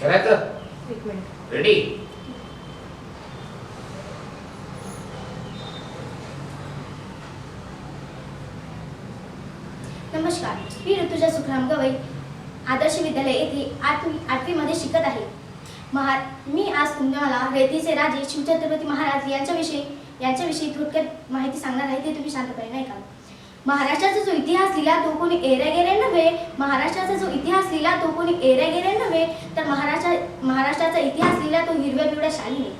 करायचं रेडी? नमस्कार मी ऋतुजा सुखराम गवई आदर्श विद्यालय येथे आठवी आठवीमध्ये शिकत आहे. महा मी आज तुम्हाला रेतीचे राजे शिवछत्रपती महाराज यांच्याविषयी यांच्याविषयी थोडक्यात माहिती सांगणार आहे ते तुम्ही शांतपणे नाही का? महाराष्ट्राचा जो इतिहास लिहिला तो कोणी एरेगेरे नव्हे महाराष्ट्राचा जो इतिहास लिहिला तो कोणी एरेगेरे नव्हे तर महाराष्ट्रा महाराष्ट्राचा इतिहास लिहिला तो हिरव्या पिवळ्या शालीने.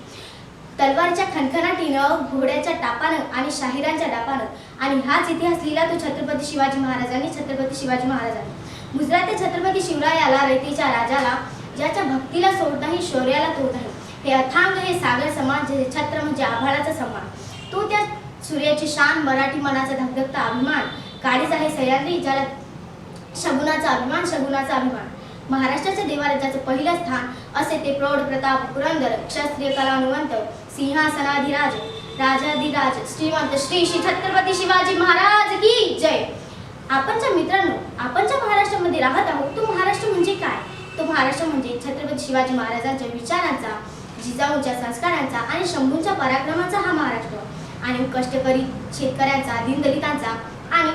तलवारच्या खणखणाटीनं घोड्याच्या टापानं आणि शाहिरांच्या डापानं. आणि हाच इतिहास लिहिला तो छत्रपती शिवाजी महाराजांनी छत्रपती शिवाजी महाराजांनी. गुजरातच्या छत्रपती शिवरायाला रेतीच्या राजाला ज्याच्या भक्तीला सोड नाही शौर्याला तोड नाही. हे अथांग हे सागर समान जे छत्र म्हणजे आभाळाचा समान तो त्या सूर्याची शान मराठी मनाचा धगधगता अभिमान काळीज आहे सह्याद्री ज्याला शगुनाचा अभिमान शगुनाचा अभिमान. महाराष्ट्राच्या देवाराजाचं पहिलं स्थान असे ते प्रौढ प्रताप पुरंदर क्षत्रिय कलानुवंत सिंहासनाधिराज राजाधिराज श्रीमंत श्री श्री छत्रपती शिवाजी महाराज की जय. आपण ज्या मित्रांनो आपण ज्या महाराष्ट्रामध्ये राहत आहोत तो महाराष्ट्र म्हणजे काय? तो महाराष्ट्र म्हणजे छत्रपती शिवाजी महाराजांच्या विचारांचा जिजाऊंच्या संस्कारांचा आणि शंभूंच्या पराक्रमाचा हा महाराष्ट्र. आणि कष्टकरी शेतकऱ्यांचा दीनदलितांचा आणि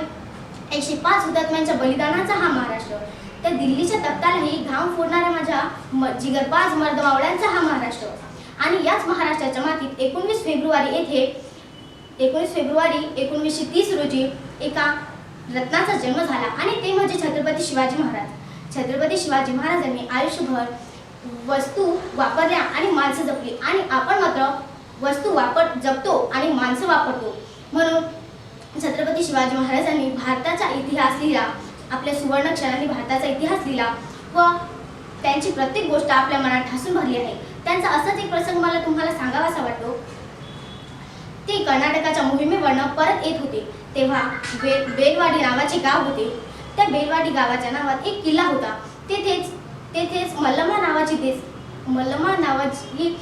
एकशे पाच हुतात्म्यांच्या बलिदानाचा हा महाराष्ट्र. त्या दिल्लीच्या तख्तालाही घाम फोडणाऱ्या माझ्या म जिगरबाज मर्दमावळ्यांचा हा महाराष्ट्र. आणि याच महाराष्ट्राच्या मातीत एकोणवीस फेब्रुवारी येथे एकोणीस फेब्रुवारी एकोणवीसशे तीस रोजी एका रत्नाचा जन्म झाला आणि ते म्हणजे छत्रपती शिवाजी महाराज. छत्रपती शिवाजी महाराजांनी आयुष्यभर वस्तू वापरल्या आणि माणसं जपली आणि आपण मात्र वस्तू वापर जपतो आणि माणसं वापरतो. म्हणून छत्रपती शिवाजी महाराजांनी भारताचा इतिहास लिहिला आपल्या सुवर्ण क्षणांनी भारताचा इतिहास लिहिला व त्यांची प्रत्येक गोष्ट आपल्या मनात ठासून भरली आहे. त्यांचा असाच एक प्रसंग मला तुम्हाला सांगावासा वाटतो. ते कर्नाटकाच्या मोहिमेवरनं परत येत होते. तेव्हा बे बेलवाडी नावाचे गाव होते. त्या बेलवाडी गावाच्या नावात एक किल्ला होता. तेथेच तेथेच मल्लमा नावाची देश मल्लमा नावाची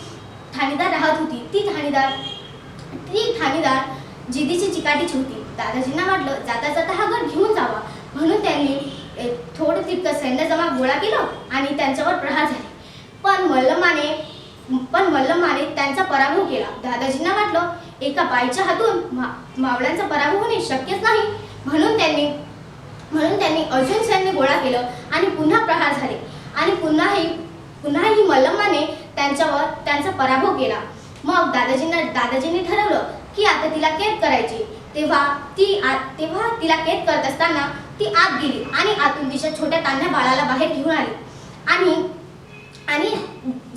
ठाणेदार राहत होती. ती ठाणेदार ती ठाणेदार जिदीची चिकाटीची होती दादाजींना वाटलं जाता जाता हा गड घेऊन जावा. म्हणून त्यांनी ए, थोडं तितकं सैन्य जमा गोळा केलं आणि त्यांच्यावर प्रहार झाले. पण मल्लमाने पण मल्लमाने त्यांचा पराभव केला. दादाजींना वाटलं एका बाईच्या हातून मा, मावळ्यांचा पराभव होणे शक्यच नाही. म्हणून त्यांनी म्हणून त्यांनी अजून सैन्य गोळा केलं आणि पुन्हा प्रहार झाले. आणि पुन्हाही पुन्हाही मल्लमाने त्यांच्यावर त्यांचा पराभव केला. मग दादाजींना दादाजींनी ठरवलं की आता तिला कैद करायची. तेव्हा ती तेव्हा तिला कैद करत असताना ती आत गेली आणि आतून तिच्या छोट्या तान्ह्या बाळाला बाहेर घेऊन आली. आणि आणि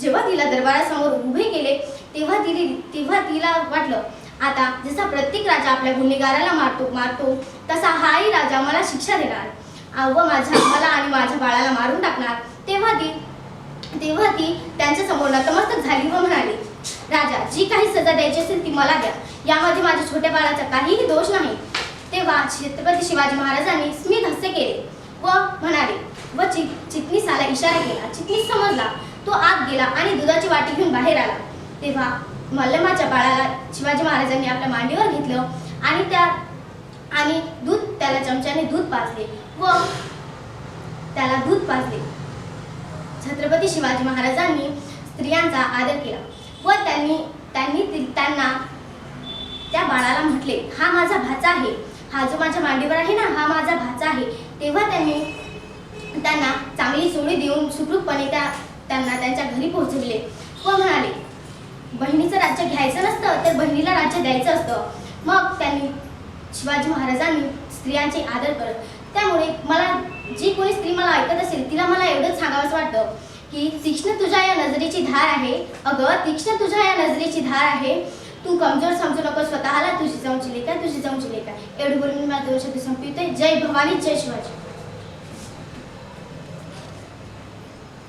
जेव्हा तिला दरबारासमोर उभे केले तेव्हा तिने तेव्हा तिला वाटलं आता जसा प्रत्येक राजा आपल्या गुन्हेगाराला मारतो मारतो तसा हाही राजा मला शिक्षा देणार. व माझ्या मला आणि माझ्या बाळाला मारून टाकणार. तेव्हा ती तेव्हा ती त्यांच्यासमोर नतमस्तक झाली व म्हणाली राजा जी काही सजा द्यायची असेल ती मला द्या. यामध्ये माझ्या छोट्या बाळाचा काहीही दोष नाही. तेव्हा छत्रपती शिवाजी महाराजांनी स्मित हास्य केले व म्हणाले व चि चिटणीसाला इशारा केला. चिटणीस समजला तो आत गेला आणि दुधाची वाटी घेऊन बाहेर आला. तेव्हा मल्लमाच्या बाळाला शिवाजी महाराजांनी आपल्या मांडीवर घेतलं आणि त्या आणि दूध त्याला चमच्याने दूध पाजले व त्याला दूध पाजले. छत्रपती शिवाजी महाराजांनी स्त्रियांचा आदर केला व त्यांनी त्यांनी त्यांना त्या बाळाला म्हटले हा माझा भाचा आहे. हा जो माझ्या मांडीवर आहे ना हा माझा भाचा आहे. तेव्हा त्यांनी त्यांना चांगली सोडी देऊन सुखरूपपणे त्या त्यांना त्यांच्या घरी पोहोचविले व म्हणाले बहिणीचं राज्य घ्यायचं नसतं तर बहिणीला राज्य द्यायचं असतं. मग त्यांनी शिवाजी महाराजांनी स्त्रियांचे आदर करत त्यामुळे मला जी कोणी स्त्री मला ऐकत असेल तिला मला वाटतं की तीक्ष्ण तुझ्या या नजरेची धार आहे. अगं तीक्ष्ण तुझ्या या नजरेची धार आहे. तू कमजोर समजू नको स्वतःला तुझी जाऊन चिले तुझी जाऊन चिले का एवढं बोलून मी माझा दोन शब्द संपवते जय भवानी जय शिवाजी.